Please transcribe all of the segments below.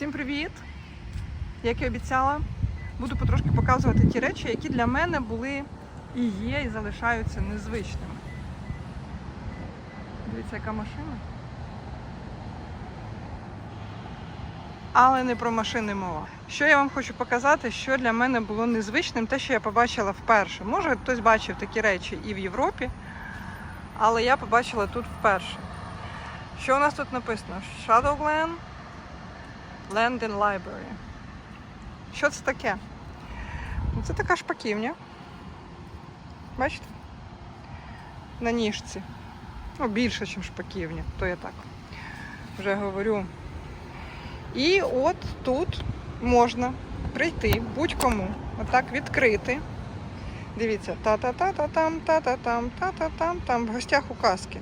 Всім привіт! Як і обіцяла, буду потрошки показувати ті речі, які для мене були і є, і залишаються незвичними. Дивіться, яка машина. Але не про машини мова. Що я вам хочу показати, що для мене було незвичним, те, що я побачила вперше. Може, хтось бачив такі речі і в Європі, але я побачила тут вперше. Що у нас тут написано? Shadowglen Landing Library. Що це таке? Ну, Це така шпаківня. Бачите? На ніжці. Ну, більше, ніж шпаківня, то я так вже говорю. І от тут можна прийти будь-кому, отак відкрити. Дивіться, та-та-та-та-там, та-та-там, та-та-там, там в гостях у казки.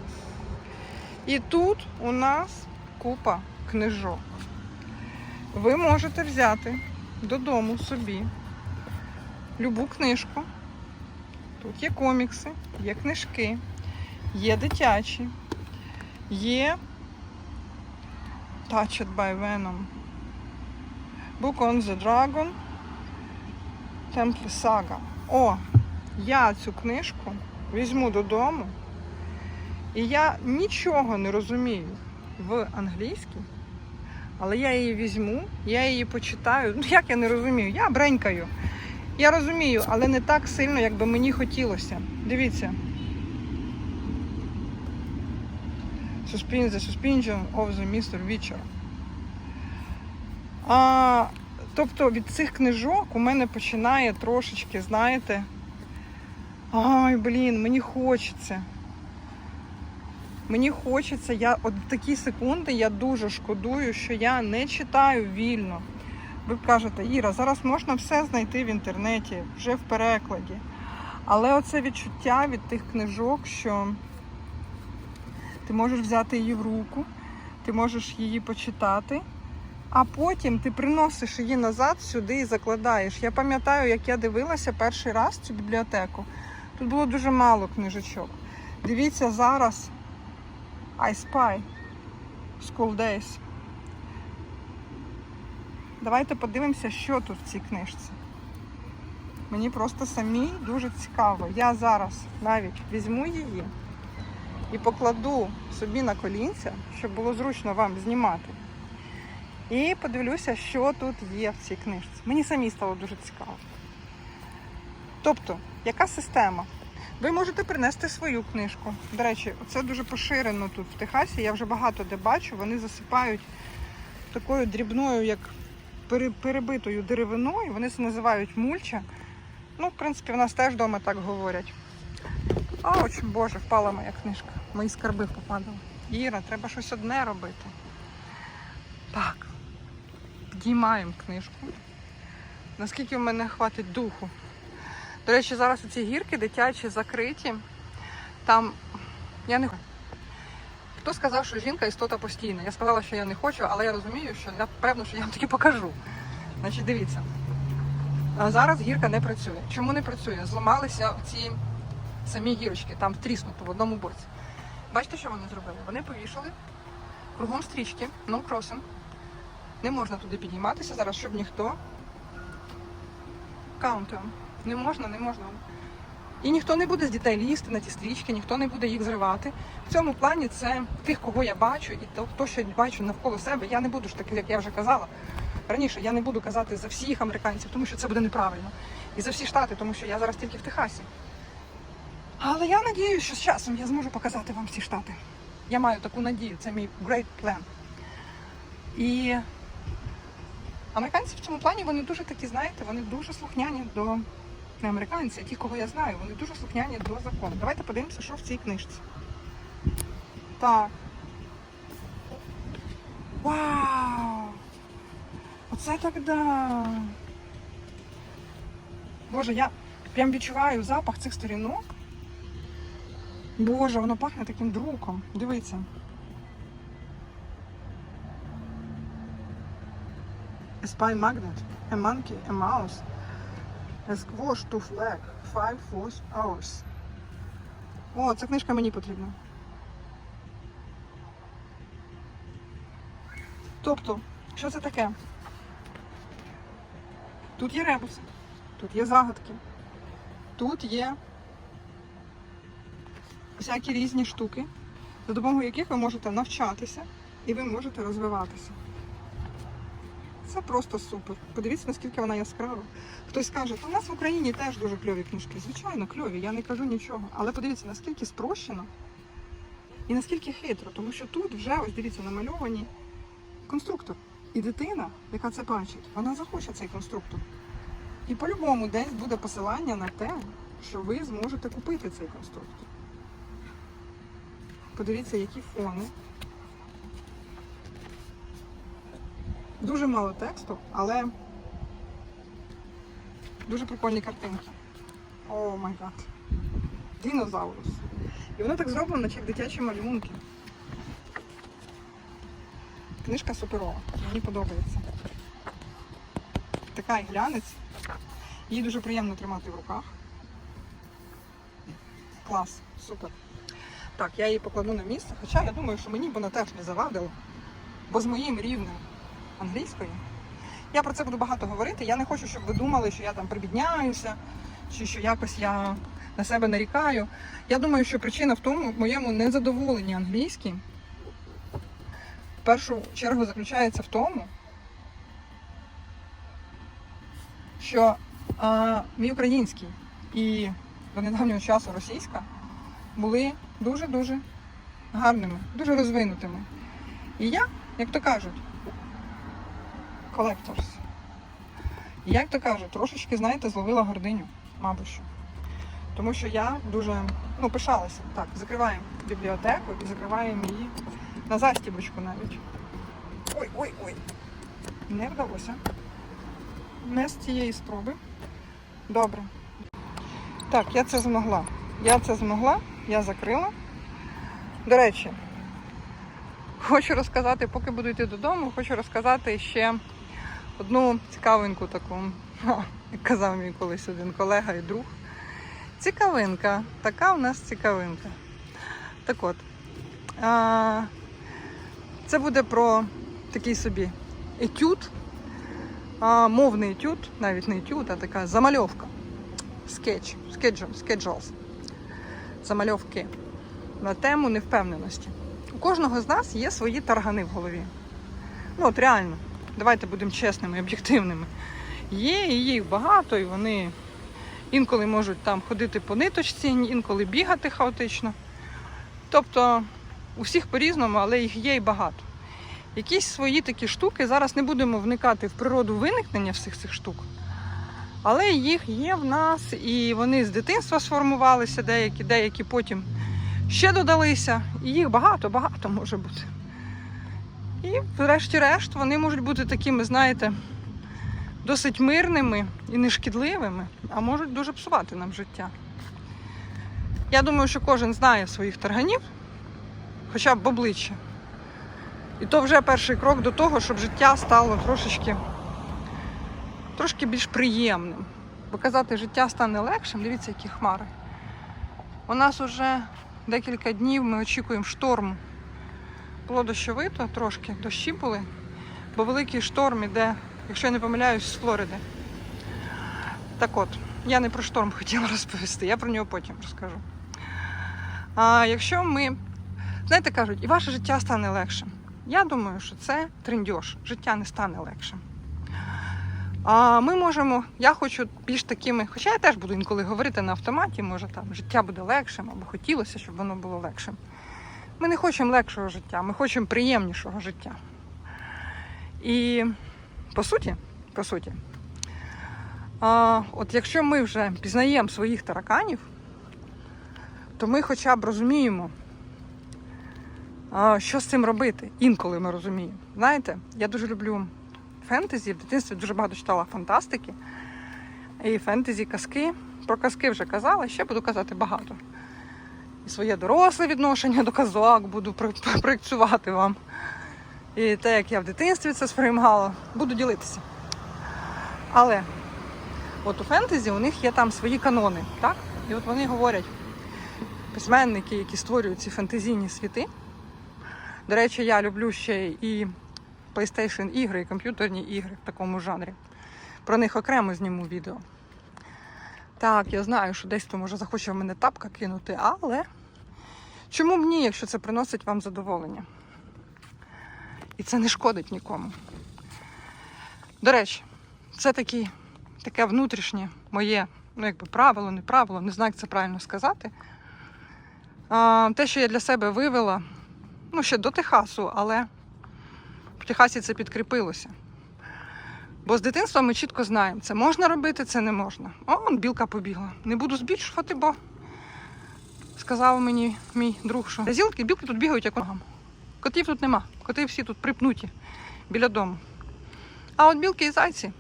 І тут у нас купа книжок. Ви можете взяти додому собі любу книжку. Тут є комікси, є книжки, є дитячі, є Touched by Venom, Book on the Dragon, Temple Saga. О, я цю книжку візьму додому, і я нічого не розумію в англійській, але я її візьму, я її почитаю. Ну, як я не розумію? Я бренькаю. Я розумію, але не так сильно, як би мені хотілося. Дивіться. Suspend the suspension of the Mr. Witcher. А, тобто від цих книжок у мене починає трошечки, знаєте. Ай, блін, мені хочеться. Мені хочеться, я от в такі секунди я дуже шкодую, що я не читаю вільно. Ви кажете, Іра, зараз можна все знайти в інтернеті, вже в перекладі. Але оце відчуття від тих книжок, що ти можеш взяти її в руку, ти можеш її почитати, а потім ти приносиш її назад сюди і закладаєш. Я пам'ятаю, як я дивилася перший раз цю бібліотеку. Тут було дуже мало книжечок. Дивіться зараз I Spy School Days. Давайте подивимося, що тут в цій книжці. Мені просто самій дуже цікаво. Я зараз навіть візьму її і покладу собі на колінця, щоб було зручно вам знімати. І подивлюся, що тут є в цій книжці. Мені самій стало дуже цікаво. Тобто, яка система? Ви можете принести свою книжку. До речі, це дуже поширено тут в Техасі. Я вже багато де бачу. Вони засипають такою дрібною, як перебитою деревиною. Вони це називають мульча. Ну, в принципі, в нас теж вдома так говорять. Ауч, боже, впала моя книжка. Мої скарби попадали. Іра, треба щось одне робити. Так. Підіймаємо книжку. Наскільки в мене хватить духу. До речі, зараз ці гірки дитячі закриті. Там я не. Хто сказав, що жінка істота постійна? Я сказала, що я не хочу, але я розумію, що певно, що я вам таки покажу. Значить, дивіться. А Зараз гірка не працює. Чому не працює? Зламалися ці самі гірочки, там тріснуто в одному боці. Бачите, що вони зробили? Вони повішали кругом стрічки, crossing. Не можна туди підійматися зараз, щоб ніхто. Counter. Не можна, не можна. І ніхто не буде з дітей лізти на ті стрічки, ніхто не буде їх зривати. В цьому плані це тих, кого я бачу, і то, то, що я бачу навколо себе. Я не буду ж таки, як я вже казала раніше, я не буду казати за всіх американців, тому що це буде неправильно. І за всі штати, тому що я зараз тільки в Техасі. Але я надію, що з часом я зможу показати вам всі штати. Я маю таку надію, це мій great plan. І американці в цьому плані вони дуже такі, знаєте, вони дуже слухняні до не американці, а ті, кого я знаю, вони дуже слухняні до закону. Давайте подивимося, що в цій книжці. Так. Вау! Оце так да. Боже, я прям відчуваю запах цих сторінок. Боже, воно пахне таким друком. Дивіться. A spy magnet, a monkey, a mouse, squash to flag, five force hours. О, ця книжка мені потрібна. Тобто, Що це таке? Тут є ребуси, тут є загадки, тут є всякі різні штуки, за допомогою яких ви можете навчатися і ви можете розвиватися. Це просто супер. Подивіться, наскільки вона яскрава. Хтось скаже, у нас в Україні теж дуже кльові книжки. Звичайно, кльові, я не кажу нічого. Але подивіться, наскільки спрощено і наскільки хитро, тому що тут вже, ось дивіться, намальовані конструктор. І дитина, яка це бачить, вона захоче цей конструктор. І по-любому десь буде посилання на те, що ви зможете купити цей конструктор. Подивіться, які фони. Дуже мало тексту, але дуже прикольні картинки. О май гад. Динозаврус. І воно так зроблено, наче як дитячі малюнки. Книжка суперова. Мені подобається. Така і глянець. Її дуже приємно тримати в руках. Клас, супер. Так, я її покладу на місце, хоча я думаю, що мені б вона теж не завадила, бо з моїм рівнем англійської. Я про це буду багато говорити. Я не хочу, щоб ви думали, що я там прибідняюся, чи що якось я на себе нарікаю. Я думаю, що причина в тому в моєму незадоволенні англійським. В першу чергу заключається в тому, що а, мій український і до недавнього часу російська були дуже-дуже гарними, дуже розвинутими. І я, як то кажуть, колекторс. Як то кажуть, трошечки, знаєте, зловила гординю, мабуть. що. Тому що я дуже ну, пишалася. Так, закриваємо бібліотеку і закриваємо її на застібочку навіть. Ой, ой, ой. Не вдалося. Не з цієї спроби. Добре. Так, я це змогла. Я це змогла, я закрила. До речі, хочу розказати, поки буду йти додому, хочу розказати ще одну цікавинку таку, як казав мій колись один колега і друг. Цікавинка, така у нас цікавинка. Так от, а, це буде про такий собі етюд, а, мовний етюд, навіть не етюд, а така замальовка. Скетч, скеджл, скеджолс. Замальовки на тему невпевненості. У кожного з нас є свої таргани в голові. Ну, от реально, давайте будемо чесними, і об'єктивними. Є і їх багато, і вони інколи можуть там ходити по ниточці, інколи бігати хаотично. Тобто у всіх по-різному, але їх є і багато. Якісь свої такі штуки, зараз не будемо вникати в природу виникнення всіх цих штук, але їх є в нас, і вони з дитинства сформувалися, деякі, деякі потім ще додалися, і їх багато-багато може бути. І, врешті-решт, вони можуть бути такими, знаєте, досить мирними і нешкідливими, а можуть дуже псувати нам життя. Я думаю, що кожен знає своїх тарганів, хоча б обличчя. І то вже перший крок до того, щоб життя стало трошечки трошки більш приємним. Бо казати, життя стане легшим, дивіться, які хмари. У нас уже декілька днів ми очікуємо шторму. Було дощовито трошки, дощі були, бо великий шторм іде, якщо я не помиляюсь, з Флориди. Так от, я не про шторм хотіла розповісти, я про нього потім розкажу. А якщо ми, знаєте, кажуть, і ваше життя стане легшим. Я думаю, що це трендьош, життя не стане легшим. А ми можемо, я хочу більш такими, хоча я теж буду інколи говорити на автоматі, може там життя буде легшим, або хотілося, щоб воно було легшим. Ми не хочемо легшого життя, ми хочемо приємнішого життя. І по суті, по суті, а, от якщо ми вже пізнаємо своїх тараканів, то ми хоча б розуміємо, а, що з цим робити. Інколи ми розуміємо. Знаєте, я дуже люблю фентезі, в дитинстві дуже багато читала фантастики. І фентезі, казки. Про казки вже казала, ще буду казати багато. І своє доросле відношення до казок буду про- про- проєкцювати вам. І те, як я в дитинстві це сприймала, буду ділитися. Але от у фентезі у них є там свої канони, так? І от вони говорять, письменники, які створюють ці фентезійні світи. До речі, я люблю ще і PlayStation ігри і комп'ютерні ігри в такому жанрі. Про них окремо зніму відео. Так, я знаю, що десь хто може захоче в мене тапка кинути, але чому б ні, якщо це приносить вам задоволення? І це не шкодить нікому. До речі, це такі, таке внутрішнє моє, ну якби правило, не правило, не знаю, як це правильно сказати. А, те, що я для себе вивела, ну, ще до Техасу, але в Техасі це підкріпилося. Бо з дитинства ми чітко знаємо, це можна робити, це не можна. О, білка побігла. Не буду збільшувати, бо сказав мені мій друг, що зілки, білки тут бігають як ногам. Котів тут нема. Коти всі тут припнуті біля дому. А от білки і зайці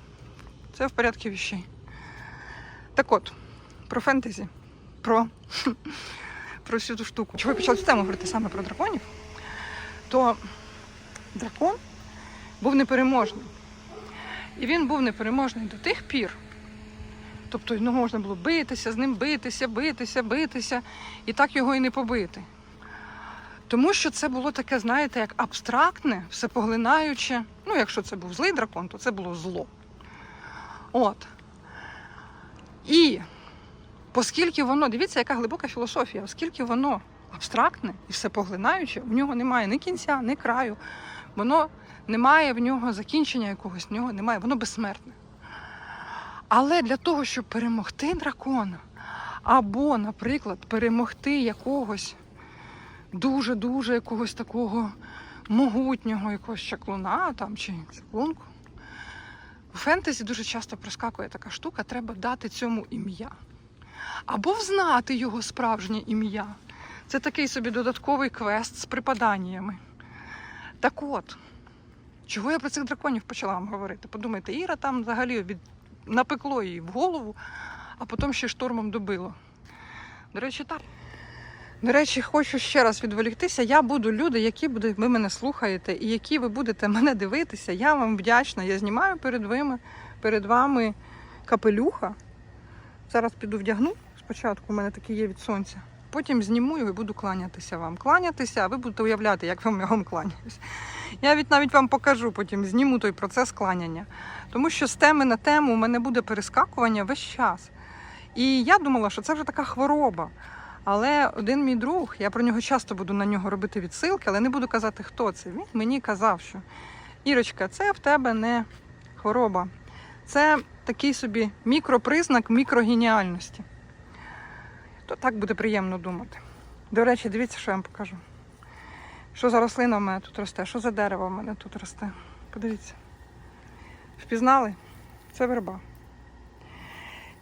це в порядку віщей. Так от, про фентезі, про, про всю ту штуку. Чого я почала цю тему говорити саме про драконів, то дракон був непереможний. І він був непереможний до тих пір. Тобто ну, можна було битися, з ним битися, битися, битися, і так його і не побити. Тому що це було таке, знаєте, як абстрактне, всепоглинаюче. Ну, якщо це був злий дракон, то це було зло. От. І оскільки воно, дивіться, яка глибока філософія, оскільки воно абстрактне і всепоглинаюче, в нього немає ні кінця, ні краю. Воно немає в нього закінчення якогось, в нього немає, воно безсмертне. Але для того, щоб перемогти дракона, або, наприклад, перемогти якогось дуже-дуже якогось такого могутнього якогось чаклуна там чи чаклунку. У фентезі дуже часто проскакує така штука, треба дати цьому ім'я. Або взнати його справжнє ім'я. Це такий собі додатковий квест з припаданнями. Так от, чого я про цих драконів почала вам говорити? Подумайте, Іра там взагалі від... напекло її в голову, а потім ще штормом добило. До речі, так. До речі, хочу ще раз відволіктися. Я буду люди, які буде, ви мене слухаєте, і які ви будете мене дивитися. Я вам вдячна. Я знімаю перед вами, перед вами капелюха. Зараз піду вдягну. Спочатку у мене такий є від сонця. Потім зніму і буду кланятися вам. Кланятися, а ви будете уявляти, як вам я вам кланяюсь. Я від навіть вам покажу, потім зніму той процес кланяння. Тому що з теми на тему у мене буде перескакування весь час. І я думала, що це вже така хвороба. Але один мій друг, я про нього часто буду на нього робити відсилки, але не буду казати, хто це. Він мені казав, що Ірочка, це в тебе не хвороба. Це такий собі мікропризнак мікрогеніальності. То так буде приємно думати. До речі, дивіться, що я вам покажу. Що за рослина в мене тут росте, що за дерево в мене тут росте. Подивіться. Впізнали? Це верба.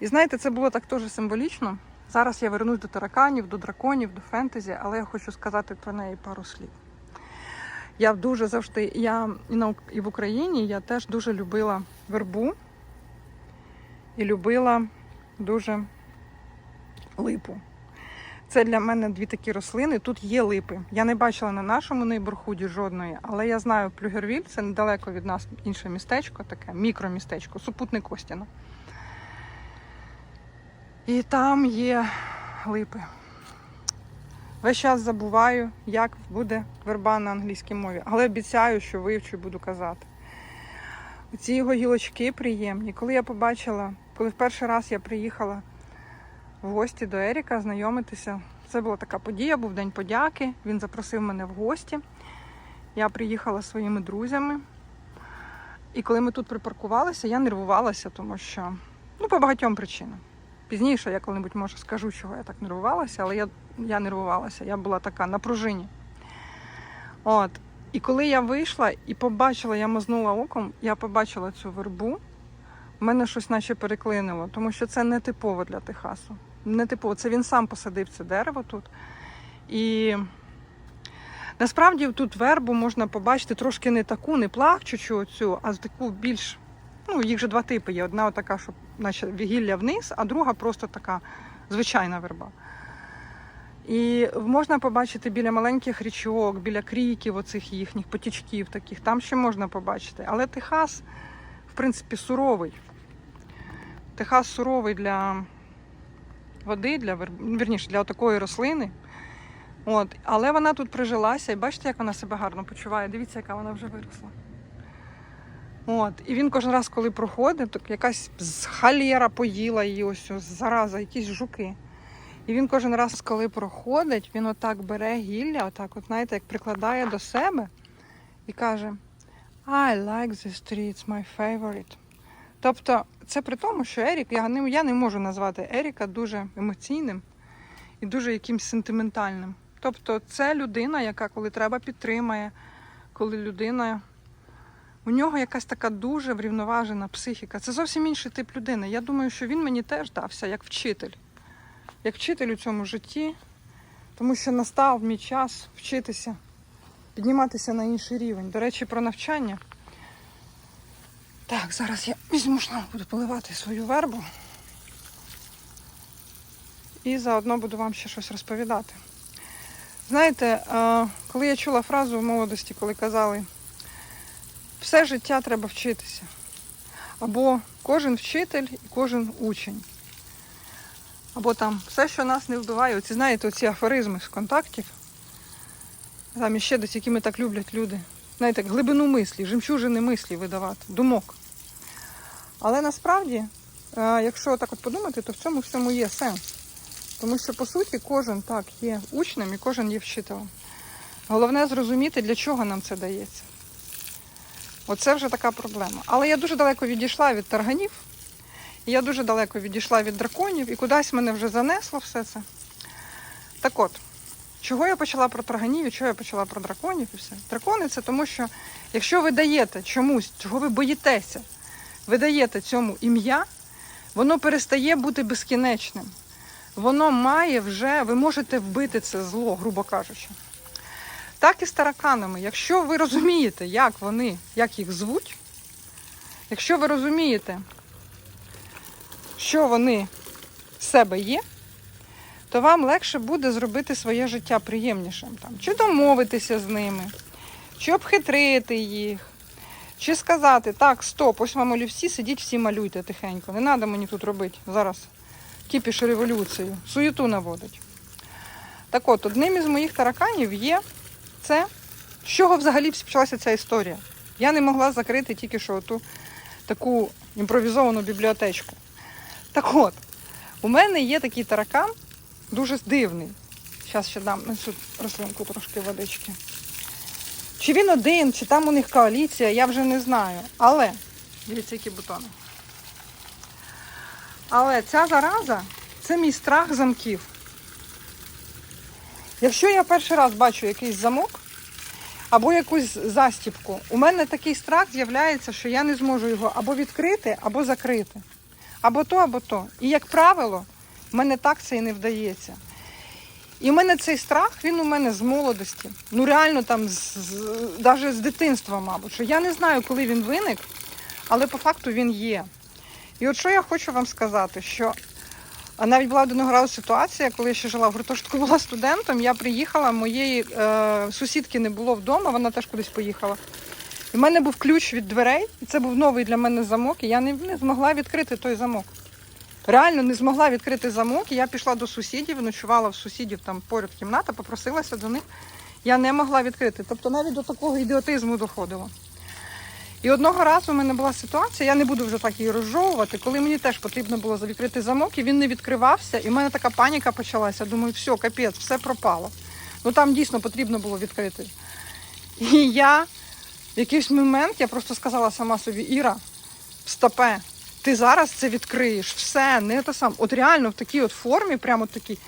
І знаєте, це було так теж символічно. Зараз я вернусь до тараканів, до драконів, до фентезі, але я хочу сказати про неї пару слів. Я дуже завжди, я і в Україні я теж дуже любила вербу і любила дуже липу. Це для мене дві такі рослини. Тут є липи. Я не бачила на нашому нейборхуді жодної, але я знаю Плюгервіль, це недалеко від нас інше містечко, таке мікромістечко, супутник Костіна. І там є липи. Весь час забуваю, як буде верба на англійській мові, але обіцяю, що вивчу і буду казати. Ці його гілочки приємні. Коли я побачила, коли в перший раз я приїхала в гості до Еріка знайомитися, це була така подія, був День подяки. Він запросив мене в гості. Я приїхала зі своїми друзями. І коли ми тут припаркувалися, я нервувалася, тому що ну, по багатьом причинам. Пізніше я коли-небудь може скажу, чого я так нервувалася, але я, я нервувалася, я була така на пружині. От. І коли я вийшла і побачила, я мазнула оком, я побачила цю вербу, в мене щось наче переклинило, тому що це не типово для Техасу. Не типово, це він сам посадив це дерево тут. І насправді тут вербу можна побачити трошки не таку, не плакчучу оцю, а таку більш. Ну, їх же два типи є. Одна така, що наче вігілля вниз, а друга просто така звичайна верба. І можна побачити біля маленьких річок, біля кріків, оцих їхніх потічків таких, там ще можна побачити. Але Техас, в принципі, суровий. Техас суровий для води, для вірніше, для такої рослини. От. Але вона тут прижилася, і бачите, як вона себе гарно почуває. Дивіться, яка вона вже виросла. От. І він кожен раз, коли проходить, то якась халєра поїла її, ось ось, зараза, якісь жуки. І він кожен раз, коли проходить, він отак бере гілля, отак, от, знаєте, як прикладає до себе і каже: I like this tree, it's my favorite. Тобто, це при тому, що Ерік, я не, я не можу назвати Еріка дуже емоційним і дуже якимсь сентиментальним. Тобто, це людина, яка коли треба підтримає, коли людина. У нього якась така дуже врівноважена психіка. Це зовсім інший тип людини. Я думаю, що він мені теж дався як вчитель, як вчитель у цьому житті, тому що настав мій час вчитися, підніматися на інший рівень. До речі, про навчання. Так, зараз я візьму шланг, буду поливати свою вербу. І заодно буду вам ще щось розповідати. Знаєте, е, коли я чула фразу в молодості, коли казали, все життя треба вчитися. Або кожен вчитель і кожен учень. Або там все, що нас не вбиває. Оці, знаєте, оці афоризми з контактів. Там іще десь, які ми так люблять люди. Знаєте, глибину мислі, жемчужини мислі видавати, думок. Але насправді, е, якщо так от подумати, то в цьому всьому є сенс. Тому що, по суті, кожен так є учнем і кожен є вчителем. Головне зрозуміти, для чого нам це дається. Оце вже така проблема. Але я дуже далеко відійшла від тарганів, я дуже далеко відійшла від драконів, і кудись мене вже занесло все це. Так от, чого я почала про тарганів і чого я почала про драконів і все. Дракони це тому, що якщо ви даєте чомусь, чого ви боїтеся, ви даєте цьому ім'я, воно перестає бути безкінечним. Воно має вже, ви можете вбити це зло, грубо кажучи. Так і з тараканами. Якщо ви розумієте, як вони, як їх звуть, якщо ви розумієте, що вони в себе є, то вам легше буде зробити своє життя приємнішим. Там, чи домовитися з ними, чи обхитрити їх, чи сказати, так, стоп, ось вам олівці, сидіть всі малюйте тихенько. Не треба мені тут робити зараз кіпіш революцію, суєту наводить. Так от, одним із моїх тараканів є це, з чого взагалі почалася ця історія. Я не могла закрити тільки що ту таку імпровізовану бібліотечку. Так от, у мене є такий таракан, дуже дивний. Зараз ще дам рослинку трошки водички. Чи він один, чи там у них коаліція, я вже не знаю. Але, дивіться, які бутони. Але ця зараза це мій страх замків. Якщо я перший раз бачу якийсь замок або якусь застіпку, у мене такий страх з'являється, що я не зможу його або відкрити, або закрити. Або то, або то. І, як правило, в мене так це і не вдається. І в мене цей страх, він у мене з молодості. Ну реально там, з, навіть з дитинства, мабуть. Що я не знаю, коли він виник, але по факту він є. І от що я хочу вам сказати, що навіть була одного разу ситуація, коли я ще жила в гуртожитку, була студентом, я приїхала, моєї е, сусідки не було вдома, вона теж кудись поїхала. І в мене був ключ від дверей, і це був новий для мене замок, і я не, не змогла відкрити той замок. Реально не змогла відкрити замок, я пішла до сусідів, ночувала в сусідів там поряд кімната, попросилася до них. Я не могла відкрити. Тобто навіть до такого ідіотизму доходило. І одного разу у мене була ситуація, я не буду вже так її розжовувати, коли мені теж потрібно було відкрити замок, і він не відкривався, і в мене така паніка почалася. Думаю, все, капець, все пропало. Ну там дійсно потрібно було відкрити. І я в якийсь момент я просто сказала сама собі, Іра, стопе, ти зараз це відкриєш, все, не те сам. От реально в такій от формі, прямо такій,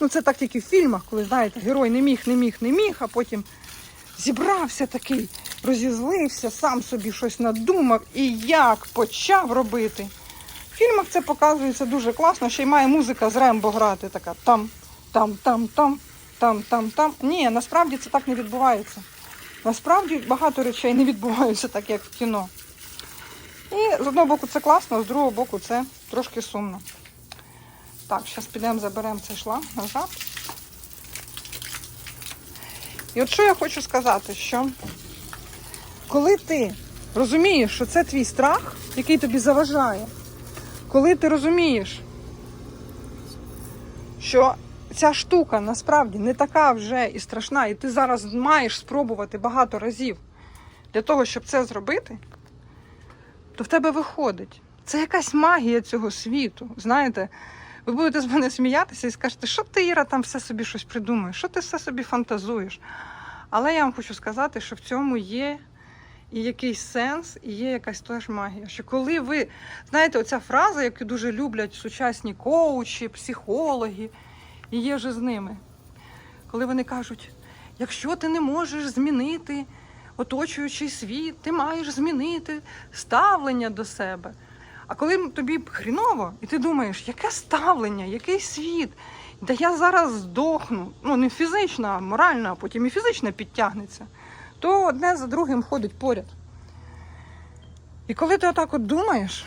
ну це так тільки в фільмах, коли знаєте, герой не міг, не міг, не міг, а потім зібрався такий, розізлився, сам собі щось надумав і як почав робити. В фільмах це показується дуже класно, ще й має музика з Рембо грати, така там, там, там, там, там, там, там. Ні, насправді це так не відбувається. Насправді багато речей не відбуваються так, як в кіно. І з одного боку це класно, з другого боку це трошки сумно. Так, зараз підемо заберемо цей шланг назад. І от що я хочу сказати, що коли ти розумієш, що це твій страх, який тобі заважає, коли ти розумієш, що ця штука насправді не така вже і страшна, і ти зараз маєш спробувати багато разів для того, щоб це зробити, то в тебе виходить. Це якась магія цього світу. Знаєте, ви будете з мене сміятися і скажете, що ти, Іра, там все собі щось придумаєш, що ти все собі фантазуєш. Але я вам хочу сказати, що в цьому є і якийсь сенс, і є якась теж магія. Що коли ви, знаєте, оця фраза, яку дуже люблять сучасні коучі, психологи, і є вже з ними. Коли вони кажуть, якщо ти не можеш змінити оточуючий світ, ти маєш змінити ставлення до себе. А коли тобі хріново, і ти думаєш, яке ставлення, який світ? Да я зараз здохну. Ну, не фізично, а морально, а потім і фізично підтягнеться, то одне за другим ходить поряд. І коли ти отак от думаєш,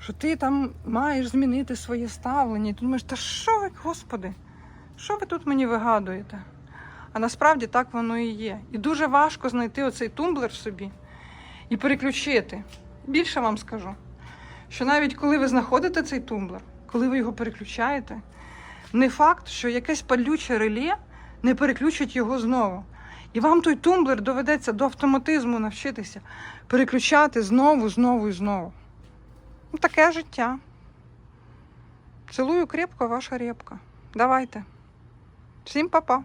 що ти там маєш змінити своє ставлення, і ти думаєш, та що ви, Господи, що ви тут мені вигадуєте? А насправді так воно і є. І дуже важко знайти оцей тумблер собі і переключити. Більше вам скажу, що навіть коли ви знаходите цей тумблер, коли ви його переключаєте, не факт, що якесь палюче реле не переключить його знову. І вам той тумблер доведеться до автоматизму навчитися переключати знову, знову і знову. Ну, таке життя. Цілую крепко, ваша репка. Давайте. Всім па-па.